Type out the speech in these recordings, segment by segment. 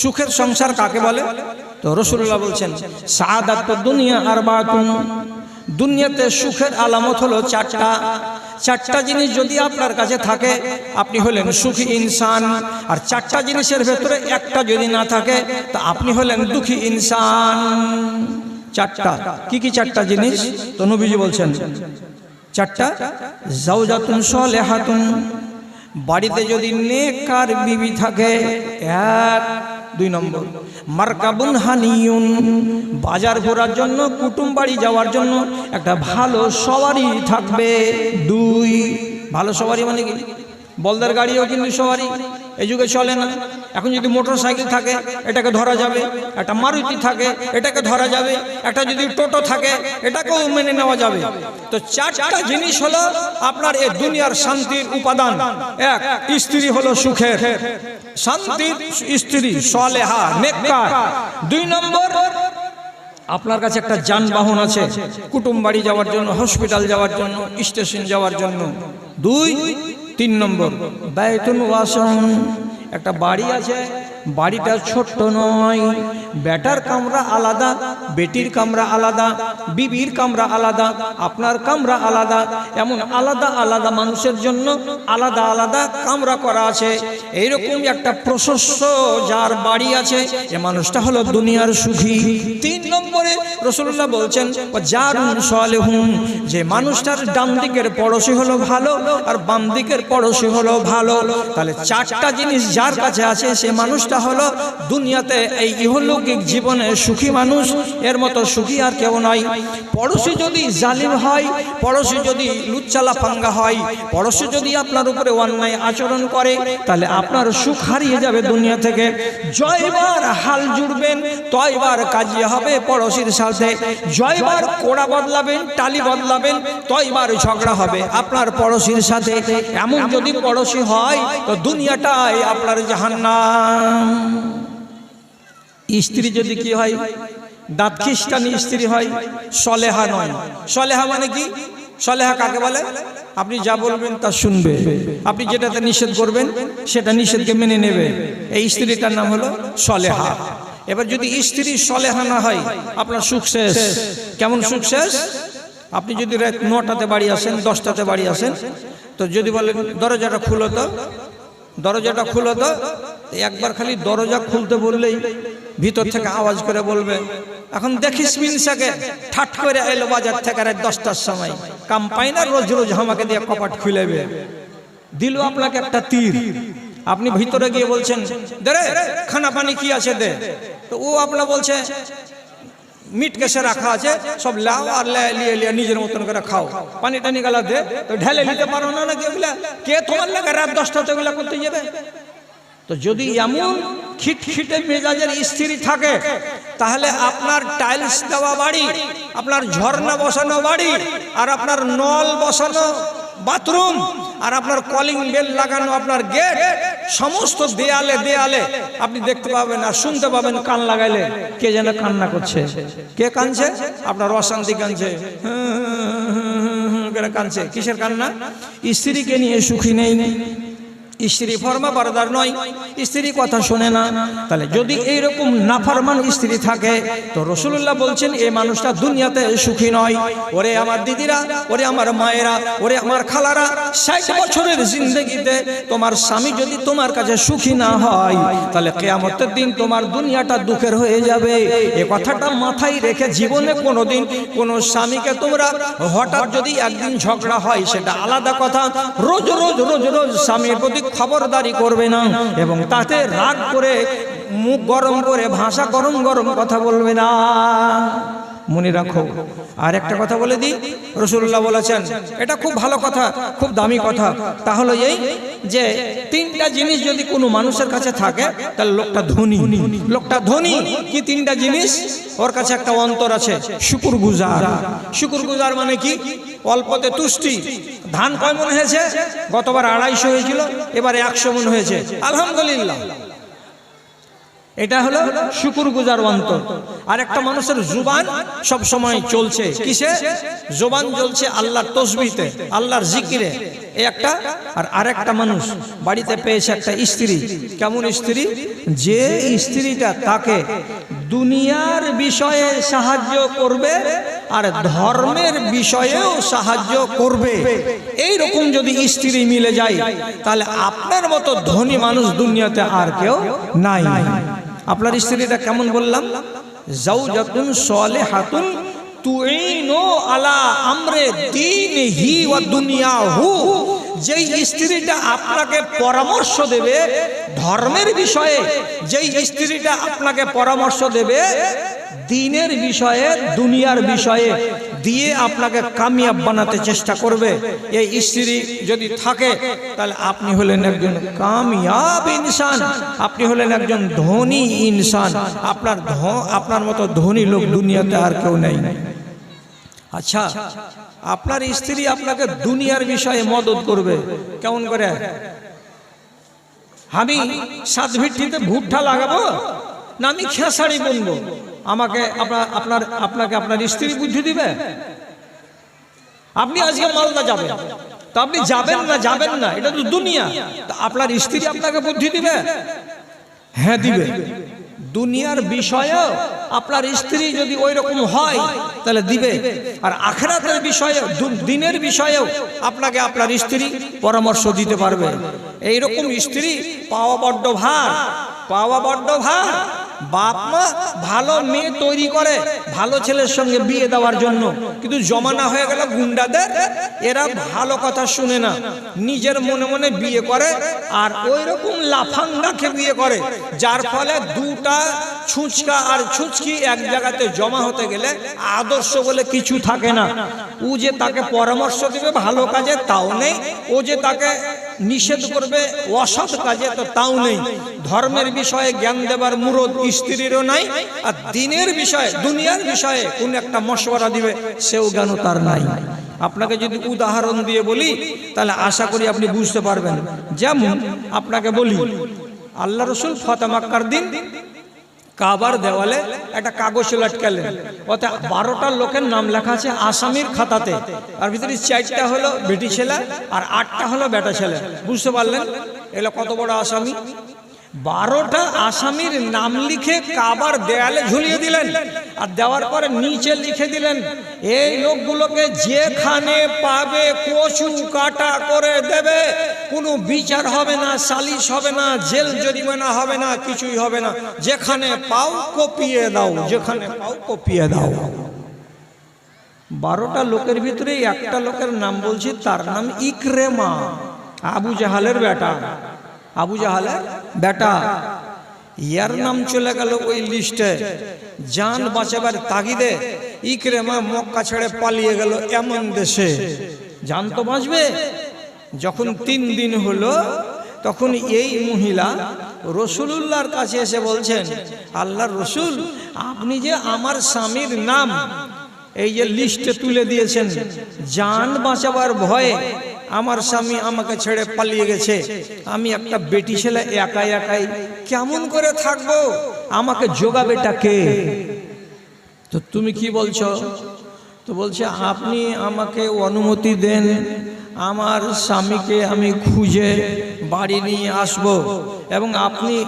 সুখের সংসার কাকে বলে? তো রসুল্লাহ বলছেন, সাদাত দুনিয়া আর দুনিয়াতে সুখের আলামত হলো চারটা। চারটা জিনিস যদি আপনার কাছে থাকে, আপনি হলেন সুখী ইনসান। আর চারটা জিনিসের ভেতরে একটা যদি না থাকে, তা আপনি হলেন দুঃখী ইনসান। চারটা। কি কি চারটা জিনিস? তো নবীজি বলছেন, চারটা জাউজাতুন সলেহাতুন। বাড়িতে যদি নেকার বিবি থাকে, এক, দুই নম্বর। মার্কাবুন হানিউন, বাজার ঘোরার জন্য, কুটুম বাড়ি যাওয়ার জন্য একটা ভালো সওয়ারি থাকবে। দুই, ভালো সওয়ারি মানে কি? বলদার গাড়িও কিন্তু সওয়ারি। এই যুগে চলে না। এখন যদি মোটর সাইকেল থাকে, এটাকে ধরা যাবে। একটা মারুতি থাকে, এটাকে ধরা যাবে। একটা যদি টোটো থাকে, এটাকেও মেনে নেওয়া যাবে। তো চারটা জিনিস হলো আপনার এই দুনিয়ার শান্তির উপাদান। এক, স্ত্রী হলো সুখের। শান্তির স্ত্রী, সলেহা, নেককার। দুই নম্বর, আপনার কাছে একটা যানবাহন আছে। কুটুম বাড়ি যাওয়ার জন্য, হসপিটাল যাওয়ার জন্য, স্টেশন যাওয়ার জন্য। দুই তিন নম্বর ব্যয়তুন ওয়াসন একটা বাড়ি আছে বাড়িটা ছোট্ট নয়। বেটার কামরা আলাদা, বেটির কামরা আলাদা, বিবির কামরা আলাদা, আপনার কামরা আলাদা, এমন আলাদা আলাদা মানুষের জন্য আলাদা আলাদা কামরা করা আছে। এইরকম একটা প্রশস্ত যার বাড়ি আছে, এ মানুষটা হলো দুনিয়ার সুখী। তিন নম্বরে রসুল্লাহ বলছেন যার হুম যে মানুষটার ডান দিকের পড়োশি হলো ভালো আর বাম দিকের পড়োশি হলো ভালো। তাহলে চারটা জিনিস যার কাছে আছে, সে মানুষটা হলো, দুনিয়াতে এই ইহলৌকিক জীবনে সুখী মানুষ, এর মতো সুখী আর কেউ নয়। পড়োশি যদি জালিম হয়, পড়োশি যদি লুচ্চালা পাঙ্গা হয়, পড়োশি যদি আপনার উপরে অন্যায় আচরণ করে, তাহলে আপনার সুখ হারিয়ে যাবে দুনিয়া থেকে। জয়বার হাল জুড়বেন, তয়বার কাজিয়ে হবে পড়োশির সাথে। জয়বার কোড়া বদলাবেন, টালি বদলাবেন, তয়বার ঝগড়া হবে আপনার পড়োশির সাথে। এমন যদি পড়োশি হয়, তো দুনিয়াটাই আপনার জাহান্নাম। স্ত্রী যদি কি হয়? দাঁত খ্রিস্টানি স্ত্রী হয়, সলেহা নয়। সলেহা মানে কি? সলেহা কাকে বলে? আপনি যা বলবেন তা শুনবে। আপনি যেটাতে নিষেধ করবেন, সেটা নিষেধকে মেনে নেবে। এই স্ত্রীটার নাম হলো সলেহা। এবার যদি স্ত্রী সলেহা না হয়, আপনার সুখ শেষ। কেমন সুখ শেষ? আপনি যদি রাত নটাতে বাড়ি আসেন, দশটাতে বাড়ি আসেন, তো যদি বলেন দরজাটা খুলো তো। দরজাটা খুলো তো। একবার খালি দরজা খুলতে বললেই ভিতর থেকে আওয়াজ করে বলবে, এখন দেখিস মিনসাকে, ঠাট করে এলো বাজার থেকে দশটার সময়। কাম পাই না রোজ রোজ আমাকে দিয়ে কপাট খুলেবে। দিল আপনাকে একটা তীর। আপনি ভিতরে গিয়ে বলছেন, দে খানা পানি কি আছে দে? তো ও আপনার বলছে মিট কেসে রাখা আছে, সব লাও আর লিয়ে নিজের মতন করে খাও। পানি টানি গেলা দে, তো ঢেলে নিতে পারো না নাকি ওগুলা কে তোমার লাগে রাত দশটাতে ওগুলা করতে যাবে? তো যদি এমন খিটখিটে মেজাজের স্ত্রী থাকে, তাহলে আপনার টাইলস দেওয়া বাড়ি, আপনার ঝর্ণা বসানো বাড়ি, আর আপনার নল বসানো বাথরুম আর আপনার কলিং বেল লাগানো আপনার গেট সমস্ত দেয়ালে দেয়ালে আপনি দেখতে পাবেন আর শুনতে পাবেন কান লাগাইলে কে যেন কান্না করছে কে কানছে আপনার অশান্তি কানছে কানছে কিসের কান্না স্ত্রীকে নিয়ে সুখী নেই নেই স্ত্রী ফর্মা বারদার নয়, স্ত্রী কথা শোনে না। তাহলে যদি এইরকম নাফরমান স্ত্রী থাকে, তো রসুল্লাহ বলছেন এই মানুষটা দুনিয়াতে সুখী নয়। ওরে আমার দিদিরা, ওরে আমার মায়েরা, ওরে আমার খালারা, ষাট বছরের জিন্দগিতে তোমার স্বামী যদি তোমার কাছে সুখী না হয়, তাহলে কেয়ামতের দিন তোমার দুনিয়াটা দুঃখের হয়ে যাবে। এ কথাটা মাথায় রেখে জীবনে কোনোদিন কোনো স্বামীকে তোমরা হঠাৎ যদি একদিন ঝগড়া হয়, সেটা আলাদা কথা। রোজ রোজ রোজ রোজ স্বামীর প্রতি খবরদারি করবে না এবং তাতে রাগ করে মুখ গরম করে ভাষা গরম গরম কথা বলবে না। মনে রাখো। আর একটা কথা বলে দিই, রসুল্লাহ বলেছেন, এটা খুব ভালো কথা, খুব দামি কথা। তাহলে এই যে তিনটা জিনিস যদি কোনো মানুষের কাছে থাকে, তাহলে লোকটা ধনী। লোকটা ধনী, কি তিনটা জিনিস? ওর কাছে একটা অন্তর আছে শুকুর গুজার শুকুর গুজার মানে কি? অল্পতে তুষ্টি। ধান কয় মন হয়েছে? গতবার আড়াইশো হয়েছিল, এবারে একশো মন হয়েছে। আলহামদুলিল্লাহ। এটা হলো শুকুর গুজার অন্তর। আর একটা মানুষের জুবান সব সময় চলছে। কিসে? জুবান চলছে আল্লাহর তসবিতে, আল্লাহর জিকিরে। এ একটা আর আরেকটা মানুষ বাড়িতে পেয়েছে একটা স্ত্রী। কেমন স্ত্রী? যে স্ত্রীটা তাকে দুনিয়ার বিষয়ে সাহায্য করবে আর ধর্মের বিষয়েও সাহায্য করবে। এই রকম যদি স্ত্রী মিলে যায়, তাহলে আপনার মতো ধনী মানুষ দুনিয়াতে আর কেউ নাই। আপনার স্ত্রীটা কেমন বললাম? জাউজাতুন সালেহাতুন তুইনো আলা আমরে দিন হি ওয়া দুনিয়াহু। যেই স্ত্রীটা আপনাকে পরামর্শ দেবে ধর্মের বিষয়ে, যেই স্ত্রীটা আপনাকে পরামর্শ দেবে দিনের বিষয়ে, দুনিয়ার বিষয়ে, দিয়ে আপনাকে কামিয়াব বানাতে চেষ্টা করবে। এই স্ত্রী যদি থাকে, তাহলে আপনি হলেন একজন কামিয়াব ইনসান। আপনি হলেন একজন ধনী ইনসান। আপনার আপনার মতো ধনী লোক দুনিয়াতে আর কেউ নেই। আচ্ছা আপনার স্ত্রী আপনাকে দুনিয়ার বিষয়ে মদত করবে। কেমন করে? আমি সাত ভিত্তিতে ভুট্টা লাগাবো না আমি খেসারি বুনবো? আমাকে আপনার আপনার, আপনাকে আপনার স্ত্রী বুদ্ধি দিবে? আপনি আজকে মালদা যাবেন। তো আপনি যাবেন না যাবেন না, এটা তো দুনিয়া। আপনার স্ত্রী আপনাকে বুদ্ধি দিবে? হ্যাঁ দিবে। দুনিয়ার বিষয়ে আপনার স্ত্রী যদি ওই রকম হয় তাহলে দিবে। আর আখরাতের বিষয়ে দিনের বিষয়েও আপনাকে আপনার স্ত্রী পরামর্শ দিতে পারবে। এইরকম স্ত্রী পাওয়া বড্ড ভার। পাওয়া বড্ড ভার। বাপ মা ভালো মেয়ে তৈরি করে, ভালো ছেলের সঙ্গে বিয়ে দেওয়ার জন্য। কিন্তু জমানা হয়ে গেল গুন্ডাদের, এরা ভালো কথা শুনে না। নিজের মনে মনে বিয়ে করে আর ওই রকম লাফাঙ্গাকে বিয়ে করে, যার ফলে দুটা ছুঁচকা আর ছুঁচকি এক জায়গাতে জমা হতে গেলে আদর্শ বলে কিছু থাকে না। ও যে তাকে পরামর্শ দিবে ভালো কাজে, তাও নেই। ও যে তাকে নিষেধ করবে, অসৎ কাজে তো তাও নেই। ধর্মের বিষয়ে জ্ঞান দেবার মুরদ স্ত্রীরও নাই, আর দিনের বিষয়ে, দুনিয়ার বিষয়ে কোন একটা মশওয়ারা দিবে, সেও জ্ঞান তার নাই। আপনাকে যদি উদাহরণ দিয়ে বলি, তাহলে আশা করি আপনি বুঝতে পারবেন। যেমন, আপনাকে বলি, আল্লাহ রসুল ফতেমাক্কার দিন কাবার দেওয়ালে একটা কাগজ লটকালেন। অর্থাৎ বারোটা লোকের নাম লেখা আছে আসামির খাতাতে। আর ভিতরে চারটা হলো বেটি ছেলে আর আটটা হলো বেটা ছেলে। বুঝতে পারলেন? এলো কত বড় আসামি? বারোটা আসামির নাম লিখে কাবার দেয়ালে ঝুলিয়ে দিলেন। আর দেওয়ার পরে নিচে লিখে দিলেন, এই লোকগুলোকে যেখানে পাবে কচু কাটা করে দেবে। কোনো বিচার হবে না, সালিশ হবে না, জেল জরিমানা হবে না, কিছুই হবে না। যেখানে পাও কপিয়ে দাও, যেখানে পাও কপিয়ে দাও। বারোটা লোকের ভিতরে একটা লোকের নাম বলছি, তার নাম ইকরেমা, আবু জাহালের বেটা। আবু জাহালের বেটা। ইয়ার নাম চলে গেল ওই লিস্টে। জান বাঁচাবার তাগিদে ইকরেমা মক্কা ছেড়ে পালিয়ে গেল এমন দেশে। জান তো বাঁচবে। যখন তিন দিন হলো, তখন এই মহিলা রসুলুল্লাহর কাছে এসে বলছেন, আল্লাহর রসুল, আপনি যে আমার স্বামীর নাম এই যে লিস্টে তুলে দিয়েছেন জান বাঁচাবার ভয়ে আমার স্বামী আমাকে ছেড়ে পালিয়ে গেছে। আমি একটা বেটি ছেলে, একাই একাই। কেমন করে থাকব? আমাকে জোগাবেটা কে? তো তুমি কি বলছো? তো বলছে, আপনি আমাকে অনুমতি দেন, আমার স্বামীকে আমি খুঁজে বাড়ি নিয়ে আসব এবং আপনি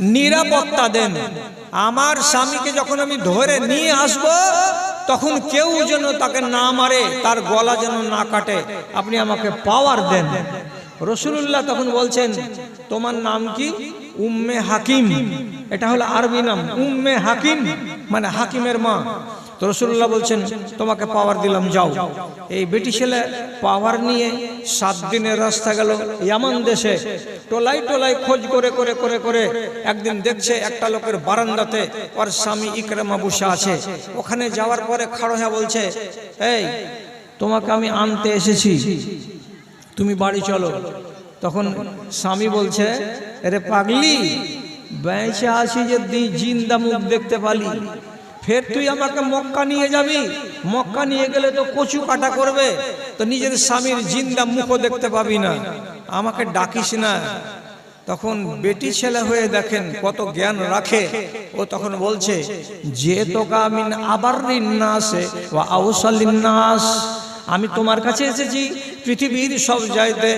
নিরাপত্তা দেন। আমার স্বামীকে যখন আমি ধরে নিয়ে আসব, তখন কেউ যেন তাকে না মারে, তার গলা যেন না কাটে। আপনি আমাকে পাওয়ার দেন। রসুল্লাহ তখন বলছেন, তোমার নাম কি? উম্মে হাকিম। এটা হলো আরবি নাম, উম্মে হাকিম। মানে হাকিমের মা। রসুল্লাহ বলছেন তোমাকে পাওয়ার দিলাম যাও। এই বেটি ছেলে পাওয়ার নিয়ে সাত দিনের রাস্তা গেল ইয়ামান দেশে। টোলাই টোলাই খোঁজ করে করে করে করে একদিন দেখছে একটা লোকের বারান্দাতে ওর স্বামী ইকরামা বসে আছে। ওখানে যাওয়ার পরে খাড়ো হয়ে বলছে এই তোমাকে আমি আনতে এসেছি। তুমি বাড়ি চলো। তখন স্বামী বলছে আরে পাগলি বেঁচে আছি যে জিন্দা মুখ দেখতে পালি। ফের তুই আমাকে মক্কা নিয়ে যাবি? মক্কা নিয়ে গেলে তো কচু কাটা করবে। তো নিজের স্বামীর জিন্দা মুখও দেখতে পাবি না। আমাকে ডাকিস না। তখন বেটি ছেলে হয়ে দেখেন কত জ্ঞান রাখে। ও তখন বলছে যে তোকা মিন আবার নাসে ও আউসালিন নাস। আমি তোমার কাছে এসেছি। পৃথিবীর সব জায়গাতে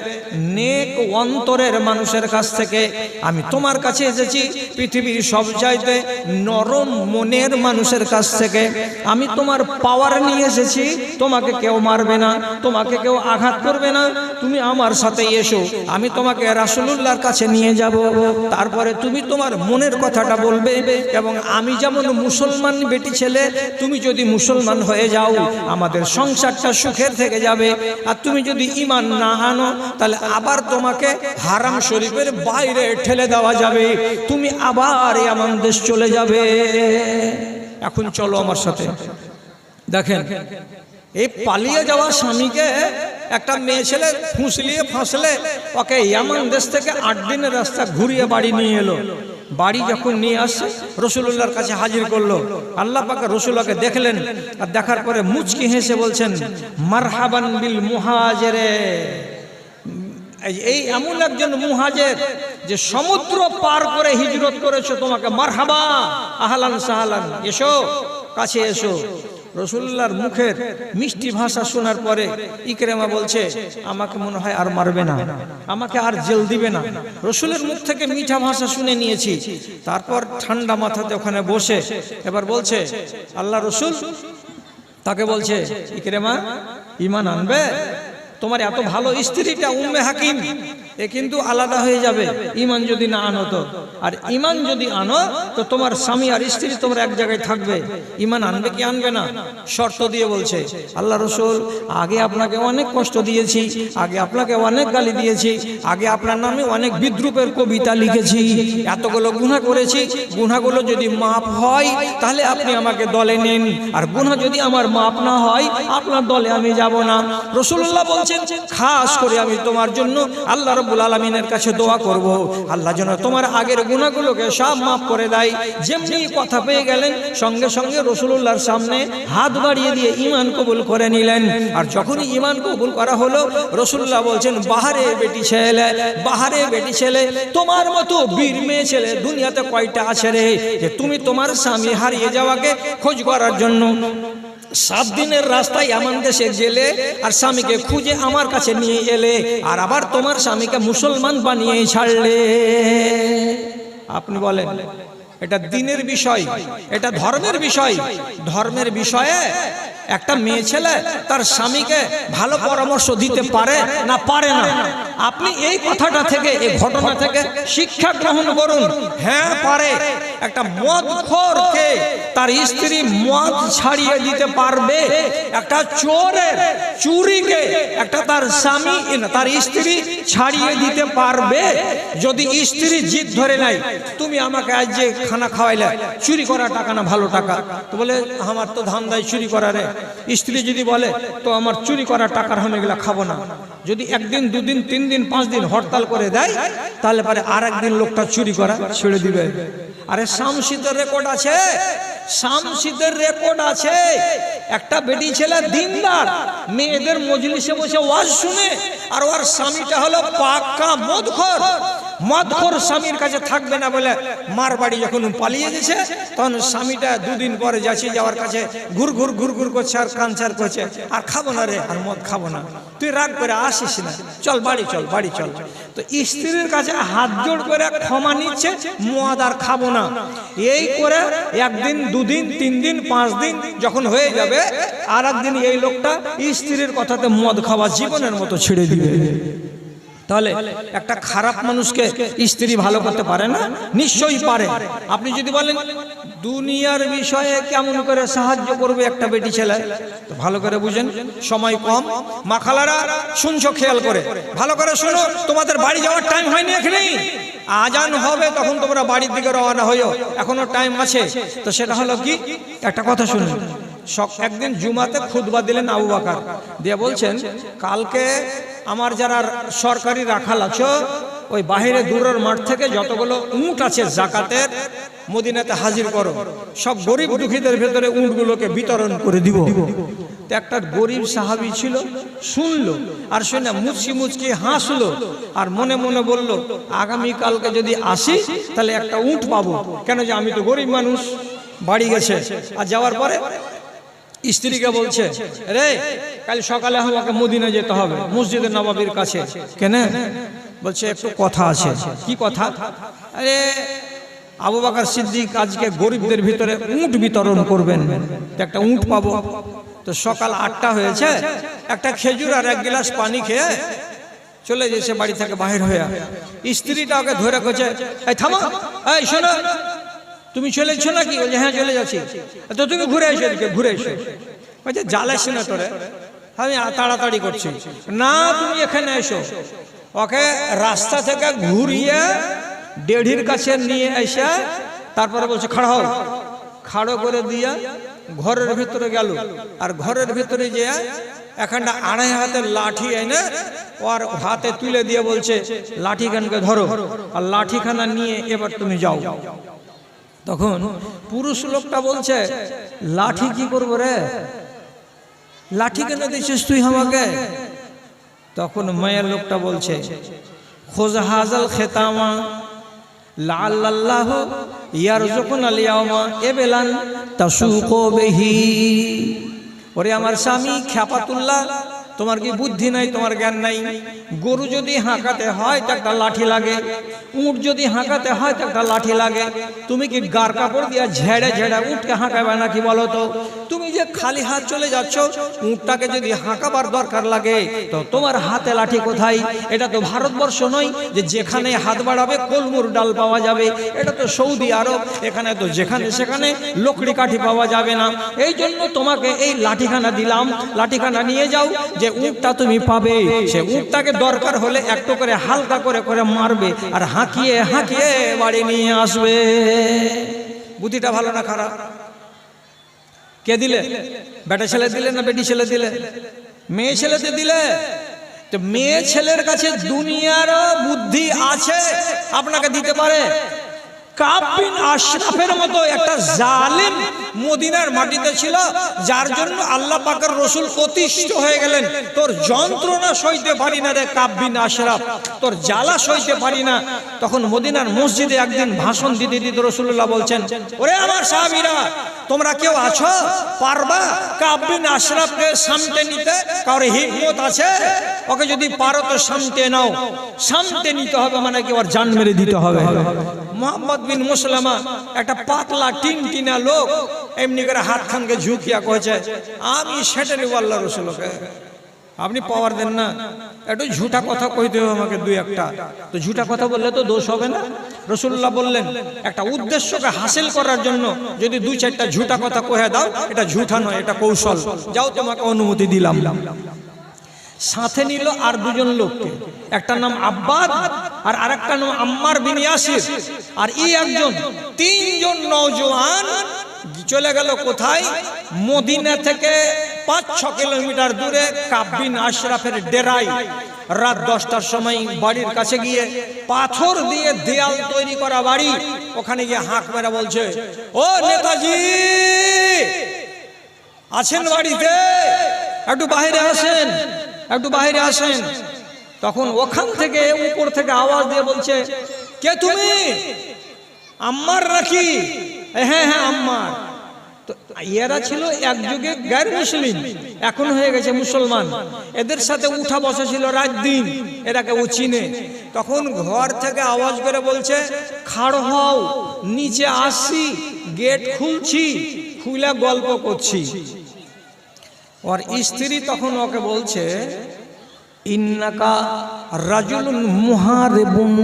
নেক অন্তরের মানুষের কাছ থেকে আমি তোমার কাছে এসেছি। পৃথিবীর সব জায়গাতে নরম মনের মানুষের কাছ থেকে আমি তোমার পাওয়ার নিয়ে এসেছি। তোমাকে কেউ মারবে না, তোমাকে কেউ আঘাত করবে না। তুমি আমার সাথে এসো, আমি তোমাকে রাসুলুল্লাহর কাছে নিয়ে যাব। তারপরে তুমি তোমার মনের কথাটা বলবে এবং আমি যেমন মুসলমান বেটি ছেলে, তুমি যদি মুসলমান হয়ে যাও, আমাদের সংসারটা সুখের থেকে যাবে। আর তুমি যদি ইমান না আনো, তাহলে আবার তোমাকে হারাম শরীফের বাইরে ঠেলে দেওয়া যাবে। তুমি আবার এমন দেশ চলে যাবে। এখন চলো আমার সাথে। দেখেন, এই পালিয়ে যাওয়া স্বামীকে একটা মেয়ে ছেলে ফুসলিয়ে ফাঁসলে ওকে ইয়ামান দেশ থেকে আট দিনের রাস্তা ঘুরিয়ে বাড়ি নিয়ে এলো। বাড়ি যখন নিয়ে আসছে রসুল্লাহর কাছে হাজির করল। আল্লাহ পাকে রসুল্লাহকে দেখলেন আর দেখার পরে মুচকি হেসে বলছেন, মারহাবান বিল মুহাজেরে। এই এমন একজন মুহাজের যে সমুদ্র পার করে হিজরত করেছ তোমাকে। মারহাবা, আহলান সাহালান, এসো, কাছে এসো। রসুল্লাহর মুখের মিষ্টি ভাষা শোনার পরে ইকরেমা বলছে, আমাকে মনে হয় আর মারবে না, আমাকে আর জেল দিবে না। রসুলের মুখ থেকে মিঠা ভাষা শুনে নিয়েছি। তারপর ঠান্ডা মাথাতে ওখানে বসে এবার বলছে, আল্লাহ রসুল তাকে বলছে, ইকরেমা ইমান আনবে? তোমার এত ভালো স্ত্রীটা উম্মে হাকিম এ কিন্তু আলাদা হয়ে যাবে। ইমান যদি না আনো তো। আর ইমান যদি আনো, তো তোমার স্বামী আর স্ত্রী তোমার এক জায়গায় থাকবে। ইমান আনবে কি আনবে না? শর্ত দিয়ে বলছে, আল্লাহ রসুল, আগে আপনাকে অনেক কষ্ট দিয়েছি, আগে আপনাকে অনেক গালি দিয়েছি, আগে আপনার নামে অনেক বিদ্রুপের কবিতা লিখেছি, এতগুলো গুণা করেছি। গুণাগুলো যদি মাপ হয়, তাহলে আপনি আমাকে দলে নিন। আর গুণা যদি আমার মাপ না হয়, আপনার দলে আমি যাব না। রসুল্লাহ বলছেন, খাস করে আমি তোমার জন্য আল্লাহ রব্বুল আলমিনের কাছে দোয়া করব। আল্লাহ যেন তোমার আগের গুণাগুলোকে সব মাফ করে দেয়। যেমনি কথা পেয়ে গেলেন, সঙ্গে সঙ্গে রসুল্লাহর সামনে হাত বাড়িয়ে দিয়ে ইমান কবুল করে নিলেন। আর যখনই ইমান কবুল করা হলো রসুল্লাহ বলছেন, বাহারে বেটি ছেলে, বাহারে বেটি ছেলে, তোমার মতো বীর মেয়ে ছেলে দুনিয়াতে কয়টা আছে রে? যে তুমি তোমার স্বামী হারিয়ে যাওয়াকে খোঁজ করার জন্য। সাত দিনের রাস্তায় এমন দেশে গেলে আর স্বামীকে খুঁজে আমার কাছে নিয়ে এলে, আর আবার তোমার স্বামীকে মুসলমান বানিয়ে ছাড়লে। আপনি বলেন এটা দিনের বিষয়, এটা ধর্মের বিষয়। ধর্মের বিষয়ে একটা মেয়ে ছেলে তার স্বামীকে ভালো পরামর্শ দিতে পারে না পারে না? আপনি এই কথাটা থেকে, এই ঘটনা থেকে শিক্ষা গ্রহণ করুন। হ্যাঁ পারে। একটা মদ খোরকে তার স্ত্রী মদ ছাড়িয়ে দিতে পারবে। একটা চোরের চুরিকে একটা তার স্বামী, তার স্ত্রী ছাড়িয়ে দিতে পারবে। যদি স্ত্রী জিদ ধরে নাই তুমি আমাকে আজ যে খানা খাওয়াইলে চুরি করা টাকা না ভালো টাকা? তো বলে, আমার তো ধান্দায় চুরি করা রে। স্ত্রী যদি বলে, তো আমার চুরি করা টাকার আমি এগুলা খাব না। যদি একদিন, দুদিন তিন দিন পাঁচ দিন হরতাল করে দেয়, তাহলে পরে আর একদিন লোকটা চুরি করা ছেড়ে দিবে। আরে, শামসিদের রেকর্ড আছে? শামসিদের রেকর্ড আছে। একটা বেটি ছেলে দিনদার, মেয়েদের মজলিসে বসে ওয়াজ শুনে, আর ওর স্বামীটা হলো পাক্কা মদখর। মদখর স্বামীর কাছে থাকবে না বলে মার বাড়ি যখন পালিয়ে গেছে, তখন স্বামীটা দুদিন পরে যাচ্ছি যাওয়ার কাছে ঘুর ঘুর ঘুর ঘুর করছে আর কানচার করছে। আর খাব না রে, আর মদ খাব না। তুই রাগ করে আসিস না। চল বাড়ি চল বাড়ি, চল। তো স্ত্রীর কাছে হাত জোড় করে ক্ষমা নিচ্ছে, মদ আর খাব না। এই করে একদিন, দুদিন তিন দিন পাঁচ দিন যখন হয়ে যাবে আর একদিন এই লোকটা স্ত্রীর কথাতে মদ খাওয়া জীবনের মতো ছেড়ে দিবে। তাহলে একটা খারাপ মানুষকে স্ত্রী ভালো করতে পারে না? নিশ্চয়ই পারে। আপনি যদি বলেন, দুনিয়ার বিষয়ে কেমন করে সাহায্য করবে একটা বেটি ছেলে? তো ভালো করে বুঝেন, সময় কম। মাখালারা, শুনছো, খেয়াল করে। ভালো করে শোনো, তোমাদের বাড়ি যাওয়ার টাইম হয়নি এখানে। আজান হবে, তখন তোমরা বাড়ির দিকে রওনা হইও। এখনও টাইম আছে। তো সেটা হলো কি? একটা কথা শুনুন। একদিন জুমাতে খুদবা দিলেন আবু বাকার। দিয়ে বলছেন, কালকে আমার যারা সরকারি রাখাল আছো, ওই বাহিরে দূরের মাঠ থেকে যতগুলো উঁট আছে জাকাতের, মদিনাতে হাজির করো। সব গরিব দুঃখীদের ভেতরে উঁটগুলোকে বিতরণ করে দিব। একটা গরিব সাহাবি ছিল, শুনলো আর শুনে মুচকি মুচকি হাসলো আর মনে মনে বলল আগামী কালকে যদি আসি, তাহলে একটা উঁট পাবো। কেন যে আমি তো গরিব মানুষ, বাড়ি গেছে। আর যাওয়ার পরে স্ত্রীকে বলছে, রে, কাল সকালে আমাকে মদিনা যেতে হবে মসজিদের নবাবির কাছে। কেন? বলছে, একটু কথা আছে। কি কথা? আরে, আবু বাকার সিদ্দিক আজকে গরিবদের ভিতরে উঁট বিতরণ করবেন। একটা উঁট পাবো। তো সকাল আটটা হয়েছে, একটা খেজুর আর এক গিলাস পানি খেয়ে চলে যেছে বাড়ি থেকে বাহির হয়ে স্ত্রীটা ওকে ধরে খোঁজে এই, থামা, এই, শোনো। তুমি চলেছো নাকি? বলছে হ্যাঁ চলে যাচ্ছি। তো তুমি ঘুরে এসো এদিকে, ঘুরে এসো। বলছে জ্বালাস না তোরে। আমি তাড়াতাড়ি করছি। না, তুমি এখানে এসো। ওকে রাস্তা থেকে ঘুরিয়ে দেড়ির কাছে নিয়ে এসে তারপরে বলছে, খাড়া হও। খাড়ো করে দিয়ে ঘরের ভিতরে গেল। আর ঘরের ভিতরে যে এখানটা আড়াই হাতের লাঠি এনে ওর হাতে তুলে দিয়ে বলছে লাঠিখানকে ধরো? আর লাঠিখানা নিয়ে এবার তুমি যাও। তখন পুরুষ লোকটা বলছে, লাঠি কি করব রে? লাঠি কেন দিচ্ছিস তুই আমাকে? তখন মায়ের লোকটা বলছে, খোঁজ হাজাল খেতামা লাল আল্লাহ ইয়ার যখন বেলান তাসুকো বেহি। ওরে আমার স্বামী খ্যাপাতুল্লাহ তোমার কি বুদ্ধি নাই, তোমার জ্ঞান নাই? গরু যদি হাঁকাতে হয়, তো একটা লাঠি লাগে। উঁট যদি হাঁকাতে হয়, তো একটা লাঠি লাগে। তুমি কি গার কাপড় দিয়ে ঝেড়ে ঝেড়ে উঠকে হাঁকাবে নাকি বলো তো? তুমি যে খালি হাত চলে যাচ্ছ, উঁটটাকে যদি হাঁকাবার দরকার লাগে, তো তোমার হাতে লাঠি কোথায়? এটা তো ভারতবর্ষ নয় যে যেখানে হাত বাড়াবে, কলমুর ডাল পাওয়া যাবে। এটা তো সৌদি আরব, এখানে তো যেখানে সেখানে লকড়ি কাঠি পাওয়া যাবে না। এই জন্য তোমাকে এই লাঠিখানা দিলাম। লাঠিখানা নিয়ে যাও, যে উঁটটা তুমি পাবে, সে উঁটটাকে দরকার হলে একটু করে হালকা করে করে মারবে আর হাঁকিয়ে হাঁকিয়ে বাড়ি নিয়ে আসবে। বুদ্ধিটা ভালো না খারাপ? কে দিলে? বেটা ছেলে দিলে না বেটি ছেলে দিলে? মেয়ে ছেলেতে দিলে। মেয়ে ছেলের কাছে দুনিয়ার বুদ্ধি আছে, আপনাকে দিতে পারে। আশরাফের মতো একটা মদিনার মাটিতে ছিল, যার জন্য রসুল হয়ে গেলেন। তোর যন্ত্রণা সইতে পারি না রে আশরাফ, তোর জ্বালা সইতে পারি না। তখন মদিনার মসজিদে একদিন ভাষণ দিতে দিতে রসুল্লাহ বলছেন, ওরে আমার সাহাবীরা তোমরা কেউ আছো? পারবা? কাবিন আশরাফকে সামতে নিতে কার হিম্মত আছে? ওকে যদি পারো তো সামতে নাও। সামতে নিতে হবে মানে কি ওর জান মেরে দিতে হবে। মোহাম্মদ বিন মুসলামা একটা পাতলা টিন টিনা লোক, এমনি করে হাত খানকে ঝুঁকিয়া কয়েছে আমি সেটারি আল্লাহ রসুলকে। আপনি পাওয়ার দেন না। একটু ঝুটা কথা কইতে হবে আমাকে দুই একটা। তো ঝুটা কথা বললে তো দোষ হবে না। রসুল্লাহ বললেন, একটা উদ্দেশ্যকে হাসিল করার জন্য যদি দুই চারটা ঝুটা কথা কহে দাও, এটা ঝুঠা নয়, এটা কৌশল। যাও তোমাকে অনুমতি দিলাম। সাথে নিল আর দুজন লোককে। একটা নাম আব্বাদ আর আরেকটা নাম আম্মার বিন ইয়াসির। আর এই একজন, তিনজন নওজোয়ান চলে গেল কোথায়? মদিনা থেকে পাঁচ ছ কিলোমিটার দূরে কাব্বিন আশরাফের ডেরাই। রাত দশটার সময় বাড়ির কাছে গিয়ে পাথর দিয়ে দেয়াল তৈরি করা বাড়ি। ওখানে গিয়ে হাঁক মেরা বলছে ও নেতাজি আছেন বাড়িতে? একটু বাইরে আসেন একটু বাইরে আসেন। তখন ওখান থেকে উপর থেকে আওয়াজ দিয়ে বলছে কে তুমি? নাকি? এ, হ্যাঁ হ্যাঁ আম্মার তো এরা ছিল এক যুগে গ্যার মুসলিম, এখন হয়ে গেছে মুসলমান। এদের সাথে উঠা বসা ছিল রাত দিন, এরাকে ও চিনে। তখন ঘর থেকে আওয়াজ করে বলছে, খাড় হও, নিচে আসছি, গেট খুলছি, খুলে গল্প করছি। ওর স্ত্রী তখন ওকে বলছে, ইন্নাকা রাজুল মুহারিবুন।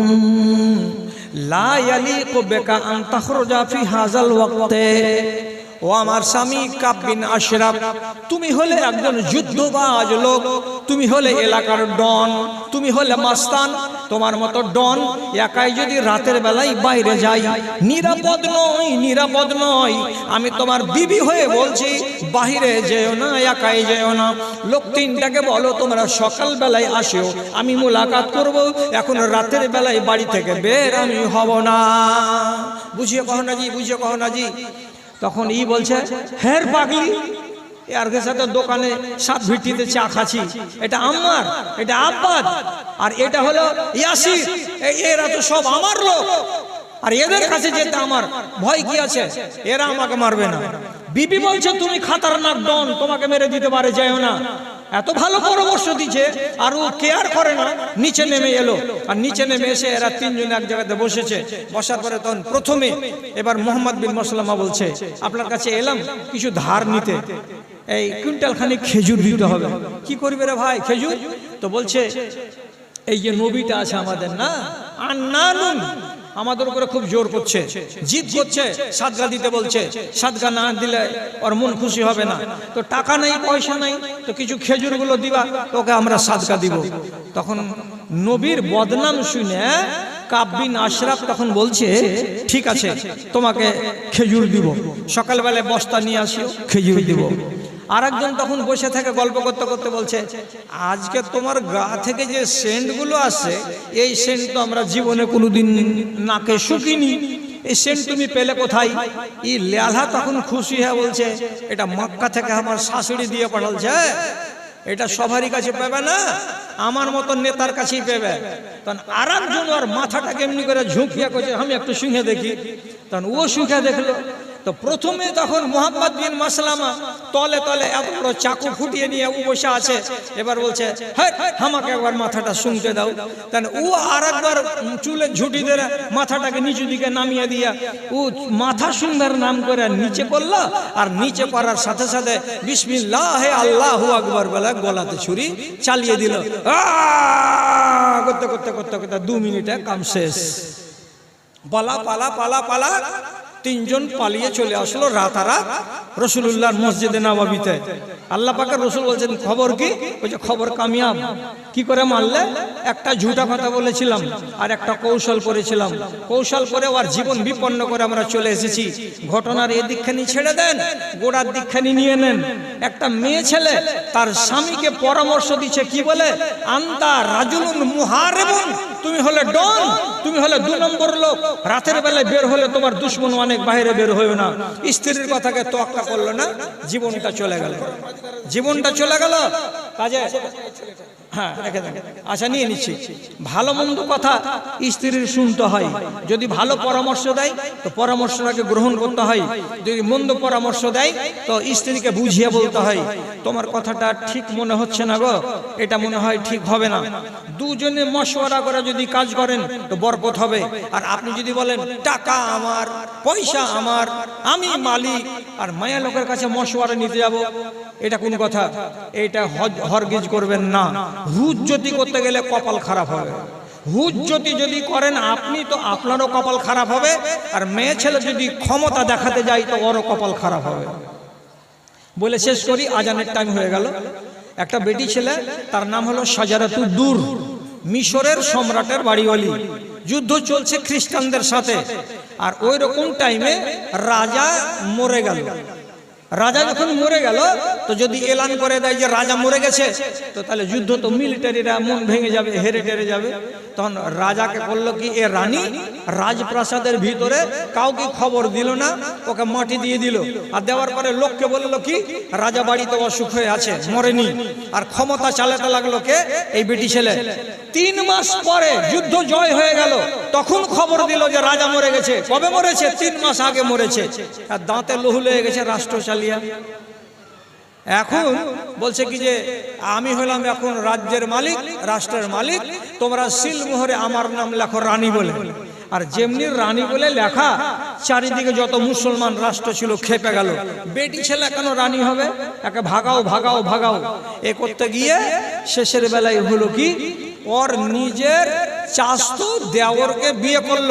লা ইয়ালিকু বিকা আন তাখরুজা ফি হাযাল ওয়াক্তে। ও আমার স্বামী কাবিন আশরাফ, তুমি হলে একজন যুদ্ধবাজ লোক, তুমি হলে এলাকার ডন, তুমি হলে মাস্তান, তোমার মতো ডন একাই যদি রাতের বেলায় বাইরে যাই, নিরাপদ নয় নিরাপদ নয়। আমি তোমার বিবি হয়ে বলছি, বাহিরে যেও না, একাই যেও না। লোক তিনটাকে বলো, তোমরা সকাল বেলায় আসো আমি মোলাকাত করব, এখন রাতের বেলায় বাড়ি থেকে বের আমি হব না। বুঝিয়ে কহ না জি বুঝিয়ে কহ না জি তখন ই বলছে, হের পাগলি সাথে দোকানে সাত ভিটিতে চা খাচ্ছি। এটা আমার, এটা আব্বাদ, আর এটা হলো ইয়াসি এরা তো সব আমার লোক। আর এদের কাছে যেতে আমার ভয় কি আছে? এরা আমাকে মারবে না। বিপি বলছে, তুমি খাতারনাক ডন, তোমাকে মেরে দিতে পারে যাইও না। এত ভালো পরামর্শ দিচ্ছে আর ও কেয়ার করে না, নিচে নেমে এলো। আর নিচে নেমে এসে এরা তিনজন এক জায়গাতে বসেছে। বসার পরে তখন প্রথমে এবার মোহাম্মদ বিন মসলামা বলছে, আপনার কাছে এলাম কিছু ধার নিতে। এই কুইন্টাল খানিক খেজুর দিতে হবে। কি করবে রে ভাই খেজুর? তো বলছে, এই যে নবীটা আছে আমাদের না আর না আমাদের উপরে খুব জোর করছে জিদ করছে, সাদগা দিতে বলছে। সাদগা না দিলে ওর মন খুশি হবে না। তো টাকা নাই, পয়সা নাই, তো কিছু খেজুরগুলো দিবা ওকে আমরা সাদগা দিব। তখন নবীর বদনাম শুনে কাব্বিন আশরাফ তখন বলছে, ঠিক আছে, তোমাকে খেজুর দিব। সকালবেলায় বস্তা নিয়ে আসিও, খেজুর দিব। আরেকজন তখন বসে থেকে গল্প করতে করতে বলছে, আজকে তোমার গা থেকে যে সেন্টগুলো আসে এই সেন্ট তো আমরা জীবনে কোনোদিন নাকে শুকিনি। এই সেন্ট তুমি পেলে কোথায়? ই লেলহা তখন খুশি হয়ে বলছে, এটা মক্কা থেকে আমার শাশুড়ি দিয়ে পাঠালছে এটা সবারই কাছে পাবে না, আমার মতো নেতার কাছেই পেবে। তখন আর একজন ওর মাথাটাকে এমনি করে ঝুঁকিয়া করছে আমি একটু শুনে দেখি। তখন ও শুকে দেখল তো প্রথমে তখন মোহাম্মদ বিন মাসলামা তলে তলে এত বড় চাকু ফুটিয়ে নিয়ে ও বসে আছে। এবার বলছে হ্যাঁ আমাকে একবার মাথাটা শুনতে দাও। তাহলে ও আর একবার চুলে ঝুটি ধরে মাথাটাকে নিচু দিকে নামিয়ে দিয়া ও মাথা সুন্দর নাম করে নিচে করল আর নিচে পড়ার সাথে সাথে বিসমিল্লাহ আল্লাহ আকবর বলে গলাতে ছুরি চালিয়ে দিল। করতে করতে করতে করতে দু মিনিটে কাম শেষ। পালা পালা পালা পালা তিনজন পালিয়ে চলে আসলো রাতারাত রসুল্লাহর মসজিদে নবাবিতে আল্লাহ পাকের রসুল বলছেন, খবর কি? বলছে খবর কামিয়াব। কি করে মারলে একটা ঝুটা কথা বলেছিলাম আর একটা কৌশল করেছিলাম কৌশল করে আর জীবন বিপন্ন করে আমরা চলে এসেছি। ঘটনার এই দিকখানি ছেড়ে দেন, গোড়ার দিকখানি নিয়ে নেন। একটা মেয়ে ছেলে তার স্বামীকে পরামর্শ দিচ্ছে, কি বলে? আন্তা রাজুলুন মুহারেবুন। তুমি হলে ডন, তুমি হলে দু নম্বর লোক। রাতের বেলায় বের হলে তোমার দুশ্মন অনেক বাইরে বের হয়েও না। স্ত্রীর কথাকে তোয়াক্কা করল না, জীবনটা চলে গেল। জীবনটা চলে গেল। কাজে হ্যাঁ আচ্ছা নিয়ে নিচ্ছি। ভালো মন্দ কথা স্ত্রীর শুনতে হয়। যদি ভালো পরামর্শ দেয়, তো পরামর্শটাকে গ্রহণ করতে হয়। যদি মন্দ পরামর্শ দেয়, তো স্ত্রীকে বুঝিয়ে বলতে হয়, তোমার কথাটা ঠিক মনে হচ্ছে না গো। এটা মনে হয় ঠিক হবে না। দুজনে মশওয়ারা করে যদি কাজ করেন, তো বরকত হবে। আর আপনি যদি বলেন, টাকা আমার, পয়সা আমার, আমি মালিক, আর মায়া লোকের কাছে মশওয়ারা নিতে যাব, এটা কোন কথা? এটা হরগিজ করবেন না। হুজ্জতি করতে গেলে কপাল খারাপ হবে। হুজ জ্যোতি যদি করেন আপনি, তো আপনারও কপাল খারাপ হবে, আর মেয়ে ছেলে যদি ক্ষমতা দেখাতে যায়, তো ওরও কপাল খারাপ হবে। বলে শেষ করি, আজানের টাইম হয়ে গেল। একটা বেটি ছেলে, তার নাম হলো সাজারাতুর দূর, মিশরের সম্রাটের বাড়িওয়ালি। যুদ্ধ চলছে খ্রিস্টানদের সাথে, আর ওই রকম টাইমে রাজা মরে গেল। রাজা যখন মরে গেল, তো যদি এলান করে দেয় যে রাজা মরে গেছে, তো তাহলে যুদ্ধ তো মিলিটারিরা মন ভেঙে যাবে, হেরে টেরে যাবে। তখন রাজাকে বলল কি, এ রানী, রাজপ্রাসাদের ভিতরে কাউকে খবর দিল না, ওকে মাটি দিয়ে দিল। আর দেওয়ার পরে লোককে বলল কি, রাজা বাড়িতে অসুখ হয়ে আছে, মরেনি। আর ক্ষমতা চালাতে লাগল কে? এই বেটি ছেলে। তিন মাস পরে যুদ্ধ জয় হয়ে গেল। তখন খবর দিল যে রাজা মরে গেছে। কবে মরেছে? তিন মাস আগে মরেছে। আর দাঁতে লহু লেগে গেছে রাষ্ট্র চালিয়া এখন বলছে কি যে, আমি হলাম এখন রাজ্যের মালিক, রাষ্ট্রের মালিক, তোমরা সিলমোহরে আমার নাম লেখো রানী বলে। আর যেমনি রানী বলে লেখা, চারিদিকে যত মুসলমান রাষ্ট্র ছিল খেপে গেল। বেটি ছেলে কেন রানী হবে? একে ভাগাও ভাগাও ভাগাও। এ করতে গিয়ে শেষের বেলায় হলো কি, ওর নিজের চাস্ত দেওরকে বিয়ে করল,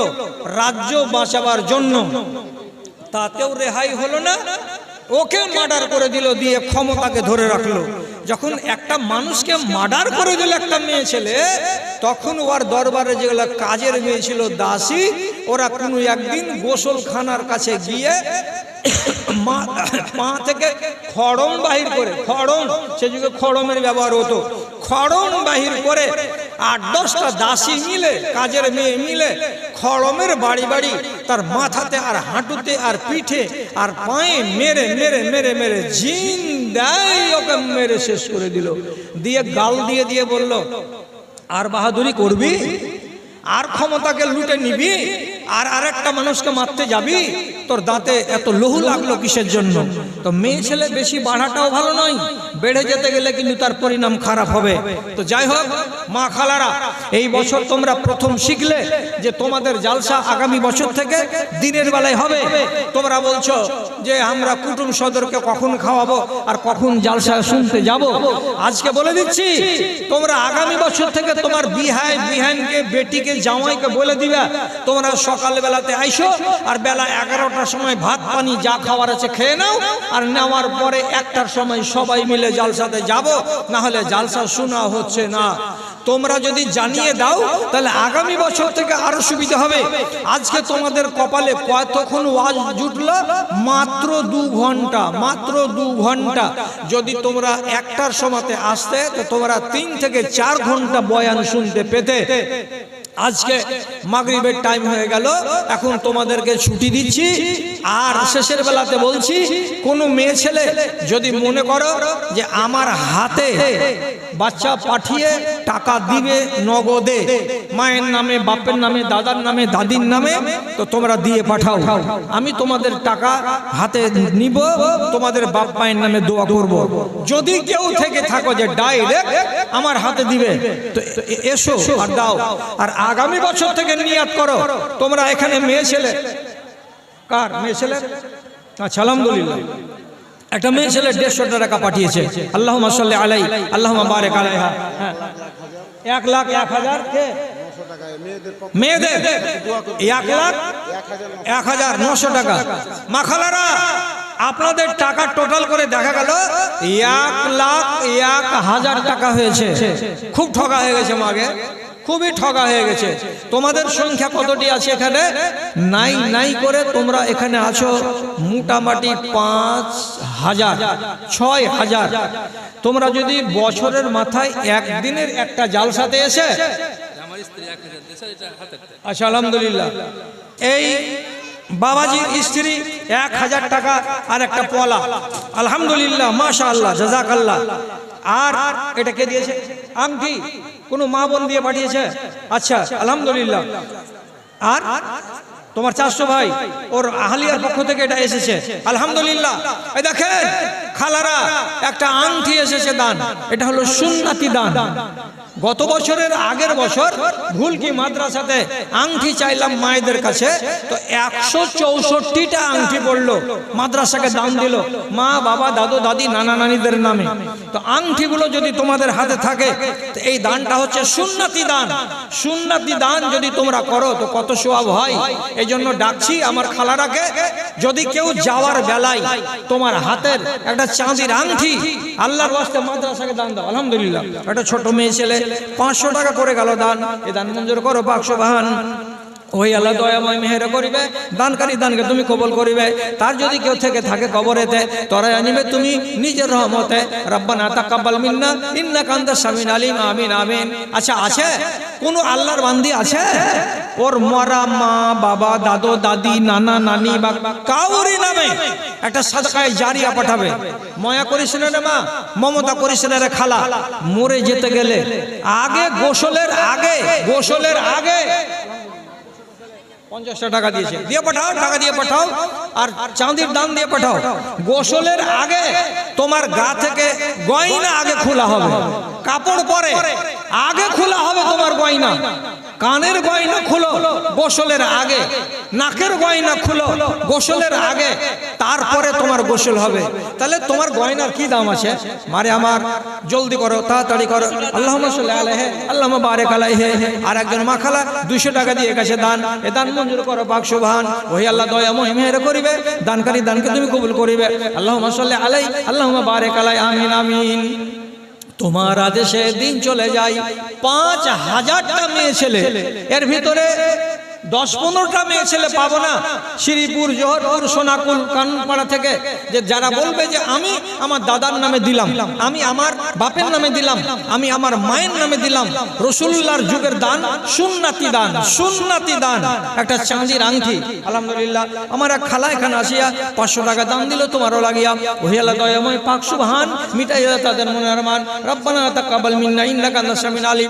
রাজ্য বাঁচাবার জন্য। তাতেও রেহাই হলো না ওকে মার্ডার করে দিল, দিয়ে ক্ষমতাকে ধরে রাখল। যখন একটা মানুষকে মার্ডার করে দিল একটা মেয়ে ছেলে, তখন ওর দরবারে যেগুলো কাজের মেয়ে ছিল দাসী, ওরা কোনো একদিন গোসলখানার কাছে গিয়ে মা- থেকে খড়ম বাহির করে, খড়ম, সে যুগে খড়মের ব্যবহার হতো, খড়ম বাহির করে আট দশটা দাসী মিলে, কাজের মেয়ে মিলে, খড়মের বাড়ি বাড়ি, তার মাথাতে আর হাঁটুতে আর পিঠে আর পায়ে মেরে মেরে মেরে মেরে জিন দেয়, ওকে মেরে শেষ করে দিল। দিয়ে গাল দিয়ে দিয়ে বলল, আর বাহাদুরি করবি? আর ক্ষমতাকে লুটে নিবি? আর আরেকটা মানুষকে মারতে যাবি? তোর দাঁতে এত লহু লাগল কিসের জন্য? তো মেয়ে ছেলে বেশি বাড়াটাও ভালো নয়, বেড়ে যেতে গেলে কিন্তু তার পরিণাম খারাপ হবে। তো যাই হোক, মা খালারা, এই বছর তোমরা প্রথম শিখলে যে তোমাদের জালসা আগামী বছর থেকে দিনের বেলায় হবে। তোমরা বলছো যে আমরা কুটুম সদরকে কখন খাওয়াবো আর কখন জালসা শুনতে যাব? আজকে বলে দিচ্ছি, তোমরা আগামী বছর থেকে তোমার বিহাই বিহানকে, বেটিকে, জামাইকে বলে দিবা। তোমরা সকাল বেলাতে আইসো আর বেলা এগারোটার সময় ভাত, পানি, যা খাওয়ার আছে খেয়ে নাও আর নেওয়ার পরে একটার সময় সবাই মিলে জালসাতে যাব না হলে জালসা শোনা হচ্ছে না। তোমরা যদি জানিয়ে দাও, তাহলে আগামী বছর থেকে আরও সুবিধা হবে। আজকে তোমাদের কপালে কতক্ষণ ওয়াজ জুটলো? মাত্র দু ঘণ্টা, মাত্র দু ঘণ্টা। যদি তোমরা একটার সময়তে আসতে, তো তোমরা তিন থেকে চার ঘণ্টা বয়ান শুনতে পেতে। আজকে মাগরিবের টাইম হয়ে গেল, এখন তোমাদেরকে ছুটি দিচ্ছি। আর শেষের বেলাতে বলছি, কোনো মেয়ে ছেলে যদি মনে করো যে আমার হাতে বাচ্চা পাঠিয়ে টাকা দিবে নগদে, মায়ের নামে, বাপের নামে, দাদার নামে, দাদির নামে, তো তোমরা দিয়ে পাঠাও। আমি তোমাদের টাকা হাতে নিব, তোমাদের বাপ মায়ের নামে দোয়া করব। যদি কেউ থেকে থাকো যে ডাইরেক্ট আমার হাতে দিবে, তো এসো আর দাও। আর আগামী বছর থেকে নিয়াত করো। তোমরা এখানে মেয়ে ছেলে। কার? মেয়ে ছেলে? আচ্ছা আলহামদুলিল্লাহ। একটা মেয়ে ছেলে দেড়শো টাকা পাঠিয়েছে। আল্লাহ মাসাল্লাহ আলাই আল্লাহ বারেক আলাইহা। হ্যাঁ এক লাখ এক হাজার মেয়েদের। এক লাখ এক হাজার নশো টাকা। মাখালারা, আপনাদের টাকা টোটাল করে দেখা গেল, এক লাখ এক হাজার টাকা হয়েছে। খুব ঠকা হয়ে গেছে মাগে। খুবই ঠগা হয়ে গেছে। তোমাদের সংখ্যা কতটি আছে এখানে? নাই নাই করে তোমরা এখানে আছো মোটামুটি পাঁচ হাজার, ছয় হাজার। তোমরা যদি বছরের মাথায় একদিনের একটা জালসাতে এসে আচ্ছা আলহামদুলিল্লাহ। এই বাবাজির স্ত্রী এক হাজার টাকা আর একটা পলা আলহামদুলিল্লাহ মাশা আল্লাহ জাজাক আল্লাহ আর এটা কে দিয়েছে আংটি। কোনো মা বোন দিয়ে পাঠিয়েছে? আচ্ছা আলহামদুলিল্লাহ। আর? তোমার চারশো ভাই, ওর আহলিয়ার পক্ষ থেকে এটা এসেছে। আলহামদুলিল্লাহ। এই দেখেন, খালারা, একটা আংটি এসেছে দান। এটা হলো সুন্নাতি দান। গত বছরের আগের বছর ভুল কি মাদ্রাসাতে আংটি চাইলাম মায়েদের কাছে, তো একশো চৌষট্টিটা আংটি পড়ল, মাদ্রাসাকে দান দিল। মা, বাবা, দাদু, দাদি, নানা নানিদের নামে। তো আংটিগুলো যদি তোমাদের হাতে থাকে, তো এই দানটা হচ্ছে সুন্নাতি দান। সুন্নাতি দান যদি তোমরা করো, তো কত সোয়াব হয়? এই জন্য ডাকছি আমার খালারাকে যদি কেউ যাওয়ার বেলায় তোমার হাতের একটা চাঁদির আংটি আল্লাহর ওয়াস্তে মাদ্রাসাকে দান দাও, আলহামদুলিল্লাহ। একটা ছোট মেয়ে ছেলে, পাঁচশো টাকা করে গেল দান, এ দান মঞ্জুর করো পাঁচশো বাহান ওই আল্লাহ দয়াময় মেহের করিবে, দানকারী দানকে তুমি কবল করিবে। তার যদি কেউ থেকে থাকে কবরেতে তরাই আনিবে তুমি নিজের রহমতে। রব্বানা তাকাব্বাল মিন্না ইন্না কান্তা সামিন আলিম, আমিন আমিন। আচ্ছা আছে? কোন আল্লাহর বান্দি আছে? ওর মরা মা, বাবা, দাদু, দাদি, নানা, নানি বা কাউরি নামে একটা সাদকায় জারিয়া পাঠাবে। ময়া করিস না রে মা, মমতা করিস না রে খালা। মরে যেতে গেলে আগে গোসলের আগে গোসলের আগে দিয়ে পাঠাও, টাকা দিয়ে পাঠাও, আর চাঁদির দাম দিয়ে পাঠাও। গোসলের আগে তোমার গা থেকে গয়না আগে খোলা হবে। কাপড় পরে আগে খোলা হবে তোমার গয়না। কানের গয়না খুলো, গোসলের আগে। নাকের গয়না খুলো, গোসলের আগে। তারপরে তোমার গোসল হবে। তাহলে তোমার গয়নার কি দাম আছে? মারে আমার, জলদি করো, তাড়াতাড়ি করো। আল্লাহ আলাইহে আল্লাহ বারেক হে আর একজন মা খালা দুইশো টাকা দিয়ে গেছে দান। এ দান মঞ্জুর করো বাক্স ভান ওই আল্লাহ, দয়া মহিমের করিবে। দানকারী, দানকে তুমি কবুল করিবে। আল্লাহ সাল্লাহ আলাই আল্লাহ বারে কালাই আমিন আমিন। তোমার আদেশে দিন চলে যায়। পাঁচ হাজারটা মেয়ে ছেলে। এর ভিতরে দশ পনেরোটা মেয়ে ছেলে পাবো না? শ্রীপুর, জোহরপুর, সোনাকুল, কানপাড়া থেকে যে যারা বলবে যে আমি আমার দাদার নামে দিলাম, আমি আমার বাপের নামে দিলাম, আমি আমার মায়ের নামে দিলাম রসুল্লার যুগের দান সুন্নাতি দান সুন্নাতি দান। একটা চাঁদির আংটি আলহামদুলিল্লাহ। আমার এক খালা এখানে আসিয়া পাঁচশো টাকা দাম দিল, তোমারও লাগিয়া। ওহিয়ালা দয়াময় পাক সুবহান, মিটাইয়া তাদের মনের মান। রব্বানা তাকাবাল মিন্না, ইন্নাকা আলিম।